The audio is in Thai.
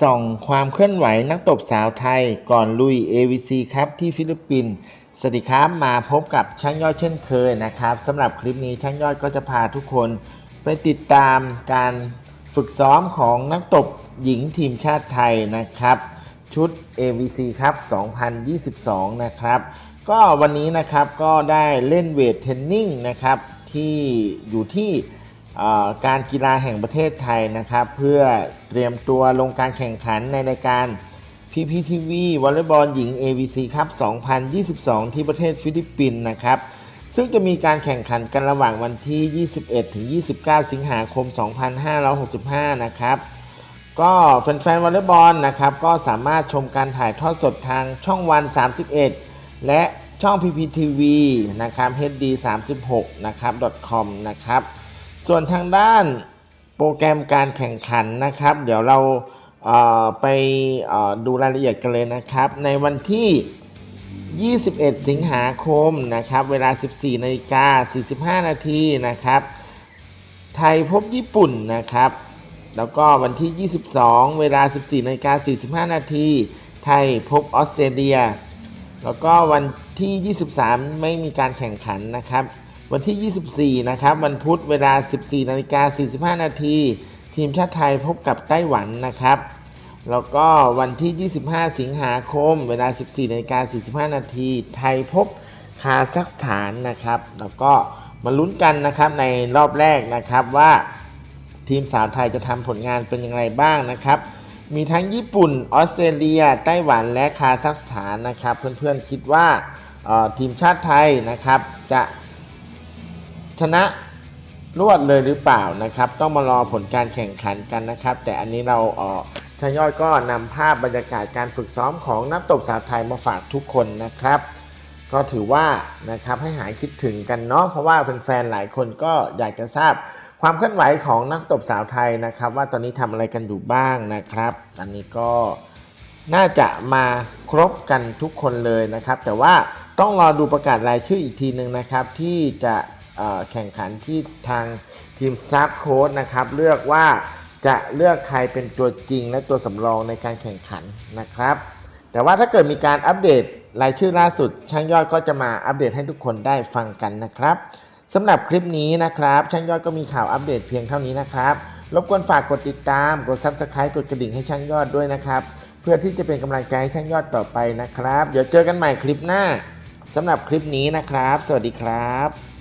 ส่องความเคลื่อนไหวนักตบสาวไทยก่อนลุย AVC ครับที่ฟิลิปปินส์สวัสดีครับมาพบกับช่างยอดเช่นเคยนะครับสำหรับคลิปนี้ช่างยอดก็จะพาทุกคนไปติดตามการฝึกซ้อมของนักตบหญิงทีมชาติไทยนะครับ ชุด AVC ครับ 2022 นะครับ ก็วันนี้นะครับก็ได้เล่นเวทเทรนนิ่งนะครับที่อยู่ที่ การกีฬาแห่งประเทศไทยนะครับ เพื่อเตรียมตัวลงการแข่งขันในรายการ PPTV วอลเลย์บอลหญิง AVC ครับ 2022 ที่ประเทศฟิลิปปินส์นะครับ ซึ่งจะมีการแข่งขันกันระหว่างวันที่ 21 ถึง 29 สิงหาคม 2565 นะครับ ก็แฟนๆวอลเลย์บอลนะครับ ก็สามารถชมการถ่ายทอดสดทางช่องวัน 31 และช่อง PPTV นะครับ HD 36 นะครับ .com นะครับ ส่วนทางด้านโปรแกรมการแข่งขันนะครับ เดี๋ยวเราไปดูรายละเอียดกันเลยนะครับ ในวันที่ 21 สิงหาคมนะครับ เวลา 14นาฬิกา45 นาทีนะครับ ไทยพบญี่ปุ่นนะครับ แล้วก็วันที่ 22 เวลา 14นาฬิกา45 นาที ไทยพบออสเตรเลีย แล้วก็วันที่ 23 ไม่มีการแข่งขันนะครับ วันที่ 24 นะครับ วันพุธเวลา 14นาฬิกา45 นาที ทีมชาติไทยพบกับไต้หวันนะครับ แล้วก็วันที่ 25 สิงหาคม เวลา 14นาฬิกา45 นาที ไทยพบคาซัคสถานนะครับ แล้วก็มาลุ้นกันนะครับในรอบแรกนะครับว่าทีมสาวไทยจะทำผลงานเป็นอย่างไรบ้างนะครับ มีทั้งญี่ปุ่น ออสเตรเลีย ไต้หวัน และคาซัคสถานนะครับ เพื่อนๆคิดว่าทีมชาติไทยนะครับจะ ชนะรวดเลยหรือเปล่านะครับ ต้องมารอผลการแข่งขันกันนะครับ แต่อันนี้เราเออชายยอดก็นำภาพบรรยากาศการฝึกซ้อมของนักตบสาวไทยมาฝากทุกคนนะครับ ก็ถือว่านะครับให้หายคิดถึงกันเนาะเพราะว่าแฟนๆหลายคนก็อยากจะทราบความเคลื่อนไหวของนักตบสาวไทยนะครับ ว่าตอนนี้ทำอะไรกันอยู่บ้างนะครับ อันนี้ก็น่าจะมาครบกันทุกคนเลยนะครับ แต่ว่าต้องรอดูประกาศรายชื่ออีกทีหนึ่งนะครับ ที่จะ แข่งขันที่ทางทีมซับโค้ดนะครับเลือกว่าจะเลือกใครเป็นตัวจริงและตัวสำรองในการแข่งขันนะครับ แต่ว่าถ้าเกิดมีการอัปเดตรายชื่อล่าสุด ช่างยอดก็จะมาอัปเดตให้ทุกคนได้ฟังกันนะครับสำหรับคลิปนี้นะครับ ช่างยอดก็มีข่าวอัปเดตเพียงเท่านี้นะครับรบกวนฝากกดติดตาม กด Subscribe กดกระดิ่งให้ช่างยอดด้วยนะครับ เพื่อที่จะเป็นกำลังใจให้ช่างยอดต่อไปนะครับ เดี๋ยวเจอกันใหม่คลิปหน้าสำหรับคลิปนี้นะครับ สวัสดีครับ